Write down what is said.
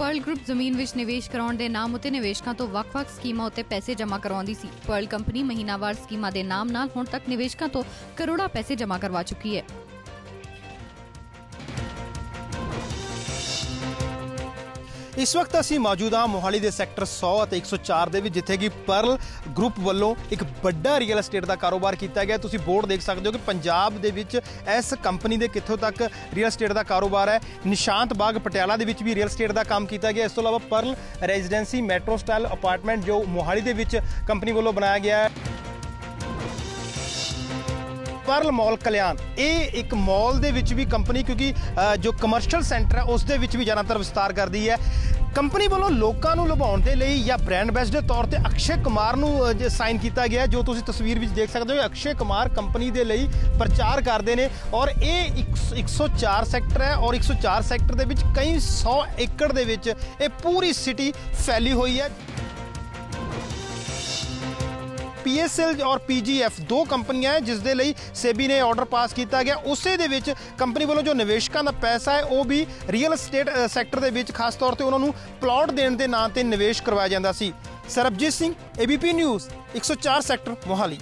Pearl group ਜ਼ਮੀਨ ਵਿੱਚ ਨਿਵੇਸ਼ ਕਰਾਉਣ ਦੇ ਨਾਮ ਉਤੇ ਨਿਵੇਸ਼ਕਾਂ ਤੋਂ ਵੱਖ-ਵੱਖ ਸਕੀਮਾਂ ਉਤੇ ਪੈਸੇ ਜਮ੍ਹਾਂ ਕਰਵਾਉਂਦੀ ਸੀ। ਪਰਲ ਕੰਪਨੀ ਮਹੀਨਾਵਾਰ ਸਕੀਮਾਂ ਦੇ ਨਾਮ ਨਾਲ ਹੁਣ ਤੱਕ ਨਿਵੇਸ਼ਕਾਂ ਤੋਂ ਕਰੋੜਾਂ ਪੈਸੇ ਜਮ੍ਹਾਂ ਕਰਵਾ ਚੁੱਕੀ ਹੈ। ਇਸ ਵਕਤ ਅਸੀਂ ਮੌਜੂਦ ਹਾਂ ਮੋਹਾਲੀ ਦੇ ਸੈਕਟਰ 100 ਅਤੇ 104 ਦੇ ਵਿੱਚ, ਜਿੱਥੇ ਕਿ ਪਰਲ ਗਰੁੱਪ ਵੱਲੋਂ ਇੱਕ ਵੱਡਾ ਰੀਅਲ ਏਸਟੇਟ ਦਾ ਕਾਰੋਬਾਰ ਕੀਤਾ ਗਿਆ। ਤੁਸੀਂ ਬੋਰਡ ਦੇਖ ਸਕਦੇ ਹੋ ਕਿ ਪੰਜਾਬ ਦੇ ਵਿੱਚ ਇਸ ਕੰਪਨੀ ਦੇ ਕਿੱਥੋਂ ਤੱਕ ਰੀਅਲ ਏਸਟੇਟ ਦਾ ਕਾਰੋਬਾਰ ਹੈ। ਨਿਸ਼ਾਂਤ ਬਾਗ ਪਟਿਆਲਾ ਦੇ ਵਿੱਚ ਵੀ ਰੀਅਲ ਏਸਟੇਟ ਦਾ ਕੰਮ ਕੀਤਾ ਗਿਆ। ਇਸ ਤੋਂ ਇਲਾਵਾ pearl residency metro style apartment ਜੋ ਮੋਹਾਲੀ ਦੇ ਵਿੱਚ ਕੰਪਨੀ ਵੱਲੋਂ ਬਣਾਇਆ ਗਿਆ ਹੈ। ਪਰਲ ਮਾਲ ਕਲਿਆਣ, ਇਹ ਇੱਕ ਮਾਲ ਦੇ ਵਿੱਚ ਵੀ ਕੰਪਨੀ ਕਿਉਂਕਿ ਜੋ ਕਮਰਸ਼ੀਅਲ ਸੈਂਟਰ ਹੈ ਉਸ ਦੇ ਵਿੱਚ ਵੀ ਜ਼ਿਆਦਾਤਰ ਵਿਸਤਾਰ ਕਰਦੀ ਹੈ। ਕੰਪਨੀ ਵੱਲੋਂ ਲੋਕਾਂ ਨੂੰ ਲੁਭਾਉਣ ਦੇ ਲਈ ਜਾਂ ਬ੍ਰਾਂਡ ਦੇ ਤੌਰ ਤੇ ਅਕਸ਼ੇ ਕੁਮਾਰ ਨੂੰ ਜੇ ਸਾਈਨ ਕੀਤਾ ਗਿਆ, ਜੋ ਤੁਸੀਂ ਤਸਵੀਰ ਵਿੱਚ ਦੇਖ ਸਕਦੇ ਹੋ ਅਕਸ਼ੇ ਕੁਮਾਰ ਕੰਪਨੀ ਦੇ ਲਈ ਪ੍ਰਚਾਰ ਕਰਦੇ ਨੇ ਔਰ ਇਹ ਇੱਕ- 104 ਸੈਕਟਰ ਹੈ ਔਰ 104 ਸੈਕਟਰ ਦੇ ਵਿੱਚ ਕਈ 100 ਏਕੜ ਦੇ ਵਿੱਚ ਇਹ ਪੂਰੀ ਸਿਟੀ ਫੈਲੀ ਹੋਈ ਹੈ। ਪੀਐਸਐਲ ਔਰ ਪੀਜੀਐਫ ਦੋ ਕੰਪਨੀਆਂ ਹੈ ਜਿਸ ਦੇ ਲਈ ਸੇਬੀ ਨੇ ਆਰਡਰ ਪਾਸ ਕੀਤਾ ਗਿਆ। ਉਸੇ ਦੇ ਵਿੱਚ ਕੰਪਨੀ ਵੱਲੋਂ ਜੋ ਨਿਵੇਸ਼ਕਾਂ ਦਾ ਪੈਸਾ ਹੈ, ਉਹ ਵੀ ਰੀਅਲ ਏਸਟੇਟ ਸੈਕਟਰ ਦੇ ਵਿੱਚ, ਖਾਸ ਤੌਰ ਤੇ ਉਹਨਾਂ ਨੂੰ ਪਲਾਟ ਦੇਣ ਦੇ ਨਾਂ ਤੇ ਨਿਵੇਸ਼ ਕਰਵਾਇਆ ਜਾਂਦਾ ਸੀ। Sarabjit Singh ABP news 104 sector Mohali.